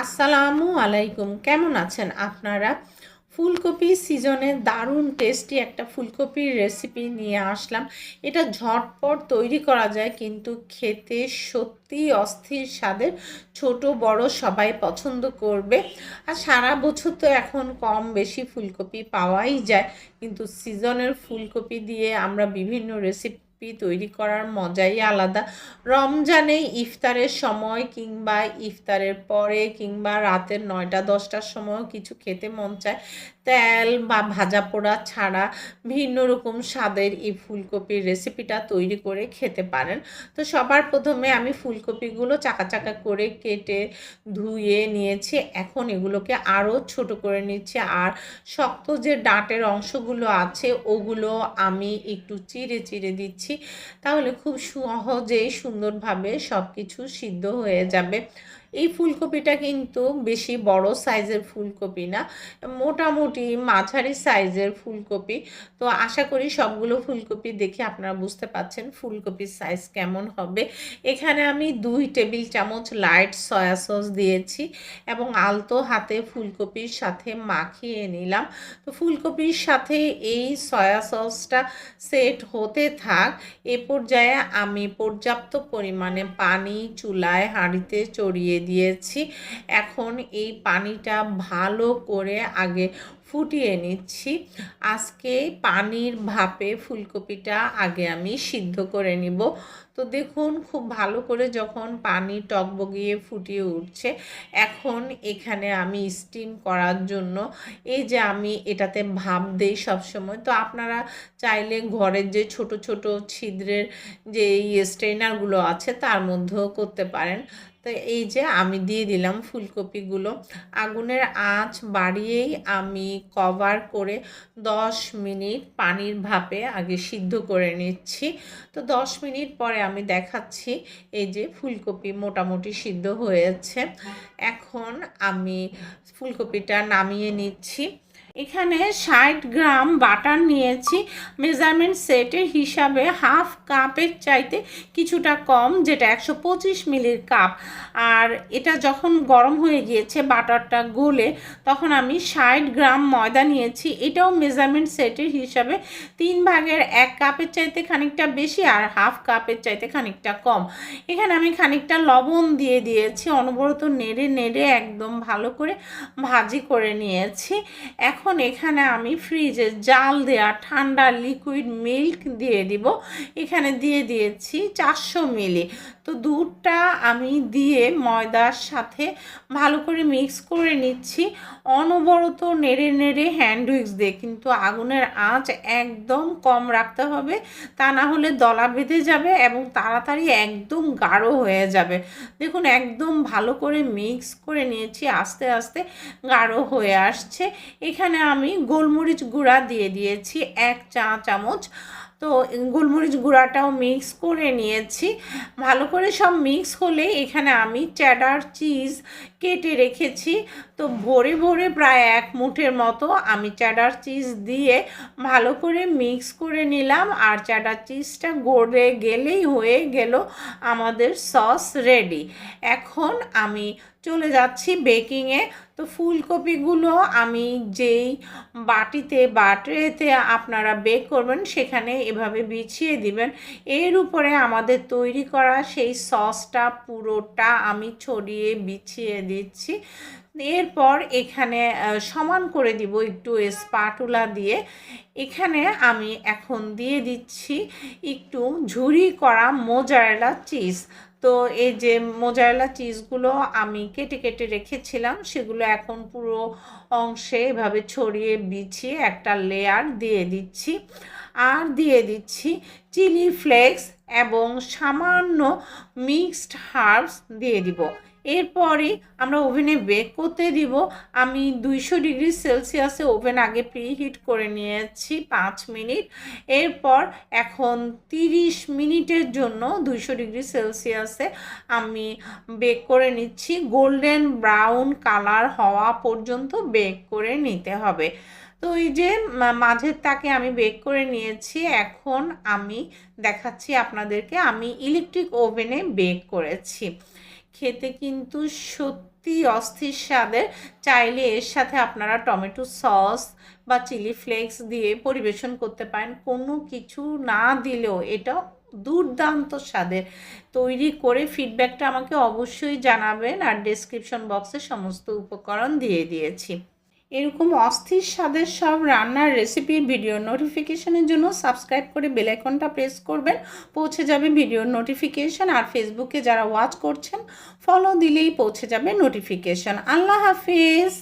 আসসালামু আলাইকুম। কেমন আছেন আপনারা? ফুলকপি সিজনে দারুণ টেস্টি একটা ফুলকপির রেসিপি নিয়ে আসলাম। এটা ঝটপট তৈরি করা যায়, কিন্তু খেতে সত্যি অস্থির স্বাদের। ছোট, বড় সবাই পছন্দ করবে। আর সারা বছর তো এখন কম বেশি ফুলকপি পাওয়াই যায়। কিন্তু সিজনের ফুলকপি দিয়ে আমরা বিভিন্ন রেসিপি রেসিপি তৈরি করার মজাই আলাদা। রমজানে ইফতারের সময় কিংবা ইফতারের পরে কিংবা রাতের নয়টা, দশটার সময়ও কিছু খেতে মন চায়। তেল বা ভাজা পোড়া ছাড়া ভিন্ন রকম স্বাদের এই ফুলকপির রেসিপিটা তৈরি করে খেতে পারেন। তো সবার প্রথমে আমি ফুলকপিগুলো চাকা চাকা করে কেটে ধুয়ে নিয়েছি। এখন এগুলোকে আরও ছোট করে নিচ্ছি। আর শক্ত যে ডাঁটের অংশগুলো আছে, ওগুলো আমি একটু চিড়ে চিড়ে দিচ্ছি। তাহলে খুব সহজেই সুন্দরভাবে সব কিছু সিদ্ধ হয়ে যাবে। এই ফুলকপিটা কিন্তু বেশি বড় সাইজের ফুলকপি না, মোটামুটি মাঝারি সাইজের ফুলকপি। তো আশা করি সবগুলো ফুলকপি দেখে আপনারা বুঝতে পাচ্ছেন ফুলকপির সাইজ কেমন হবে। এখানে আমি দুই টেবিল চামচ লাইট সয়া সস দিয়েছি এবং আলতো হাতে ফুলকপির সাথে মাখিয়ে নিলাম। তো ফুলকপির সাথে এই সয়া সসটা সেট হতে থাক, এ পর্যায়ে আমি পর্যাপ্ত পরিমাণে পানি চুলায় হাঁড়িতে চড়িয়ে দিয়েছি। এখন এই পানিটা ভালো করে আগে ফুটিয়ে নিচ্ছি। আজকে পানির ভাপে ফুলকপিটা আগে আমি সিদ্ধ করে নিব। তো দেখুন, খুব ভালো করে যখন পানি টকবগিয়ে ফুটিয়ে উঠছে, এখন এখানে আমি স্টিম করার জন্য এই যে আমি এটাতে ভাপ দেই সবসময়, তো আপনারা চাইলে ঘরের যে ছোট ছোট ছিদ্রের যে স্ট্রেনারগুলো আছে তার মধ্যেও করতে পারেন। তো এই যে আমি দিয়ে দিলাম ফুলকপিগুলো। আগুনের আঁচ বাড়িয়েই আমি কভার করে দশ মিনিট পানির ভাপে আগে সিদ্ধ করে নিচ্ছি। তো দশ মিনিট পরে আমি দেখাচ্ছি এই যে ফুলকপি মোটামুটি সিদ্ধ হয়েছে। এখন আমি ফুলকপিটা নামিয়ে নিচ্ছি। এখানে ষাট গ্রাম বাটার নিয়েছি। মেজারমেন্ট সেটের হিসাবে হাফ কাপের চাইতে কিছুটা কম, যেটা একশো পঁচিশ মিলির কাপ। আর এটা যখন গরম হয়ে গিয়েছে বাটারটা গলে, তখন আমি ষাট গ্রাম ময়দা নিয়েছি। এটাও মেজারমেন্ট সেটের হিসাবে তিন ভাগের এক কাপের চাইতে খানিকটা বেশি আর হাফ কাপের চাইতে খানিকটা কম। এখানে আমি খানিকটা লবণ দিয়ে দিয়েছি, অনবরত নেড়ে নেড়ে একদম ভালো করে ভাজি করে নিয়েছি। এখন এখন এখানে আমি ফ্রিজে জাল দেওয়া ঠান্ডা লিকুইড মিল্ক দিয়ে দিব। এখানে দিয়ে দিয়েছি চারশো মিলি। তো দুধটা আমি দিয়ে ময়দার সাথে ভালো করে মিক্স করে নিচ্ছি। অনবরত নেড়ে নেড়ে হ্যান্ড উইক্স দিয়ে কিন্তু আগুনের আঁচ একদম কম রাখতে হবে। তা না হলে দলা বেঁধে যাবে এবং তাড়াতাড়ি একদম গাঢ় হয়ে যাবে। দেখুন, একদম ভালো করে মিক্স করে নিয়েছি। আস্তে আস্তে গাঢ় হয়ে আসছে। এখানে আমি গোলমরিচ গুঁড়া দিয়ে দিয়েছি এক চা চামচ। তো গোলমরিচ গুঁড়াটাও মিক্স করে নিয়েছি। ভালো করে সব মিক্স হলে এখানে আমি চ্যাডার চিজ কেটে রেখেছি। তো ভরে ভরে প্রায় এক মুঠের মতো আমি চ্যাডার চিজ দিয়ে ভালো করে মিক্স করে নিলাম। আর চ্যাডার চিজটা গড়ে গেলেই হয়ে গেল আমাদের সস রেডি এখন আমি চলে যাচ্ছি বেকিংয়ে তো ফুলকপিগুলো আমি যেই বাটিতে বা ট্রেতে আপনারা বেক করবেন, সেখানে এভাবে বিছিয়ে দিবেন। এর উপরে আমাদের তৈরি করা সেই সসটা পুরোটা আমি ছড়িয়ে বিছিয়ে দিচ্ছি। এরপর এখানে সমান করে দিব একটু স্পাটুলা দিয়ে। এখানে আমি এখন দিয়ে দিচ্ছি একটু ঝুরি করা মোজারেলা চিজ তো এই যে মোজারেলা চিজগুলো আমি কেটে কেটে রেখেছিলাম, সেগুলো এখন পুরো অংশে এভাবে ছড়িয়ে বিছিয়ে একটা লেয়ার দিয়ে দিচ্ছি। আর দিয়ে দিচ্ছি চিলি ফ্লেক্স এবং সামান্য মিক্সড হার্বস দিয়ে দিব। এরপরে আমরা ওভেনে বেক করতে দিব। আমি দুইশো ডিগ্রি সেলসিয়াসে ওভেন আগে প্রিহিট করে নিয়েছি পাঁচ মিনিট। এরপর এখন তিরিশ মিনিটের জন্য দুইশো ডিগ্রি সেলসিয়াসে আমি বেক করে নিচ্ছি। গোল্ডেন ব্রাউন কালার হওয়া পর্যন্ত বেক করে নিতে হবে। তো এই যে মাঝের তাকে আমি বেক করে নিয়েছি। এখন আমি দেখাচ্ছি আপনাদেরকে। আমি ইলেকট্রিক ওভেনে বেক করেছি। খেতে কিন্তু সত্যি অস্থির স্বাদের। চাইলে এর সাথে আপনারা টমেটো সস বা চিলি ফ্লেক্স দিয়ে পরিবেশন করতে পারেন। কোনো কিছু না দিলেও এটা দুর্দান্ত স্বাদের। তৈরি করে ফিডব্যাকটা আমাকে অবশ্যই জানাবেন আর ডেসক্রিপশন বক্সে সমস্ত উপকরণ দিয়ে দিয়েছি। এরকম অস্থির স্বাদের সব রান্নার রেসিপির ভিডিও নোটিফিকেশনের জন্য সাবস্ক্রাইব করে বেলাইকনটা প্রেস করবেন। পৌঁছে যাবে ভিডিওর নোটিফিকেশন আর ফেসবুকে যারা ওয়াচ করছেন ফলো দিলেই পৌঁছে যাবে নোটিফিকেশন আল্লাহ হাফিজ!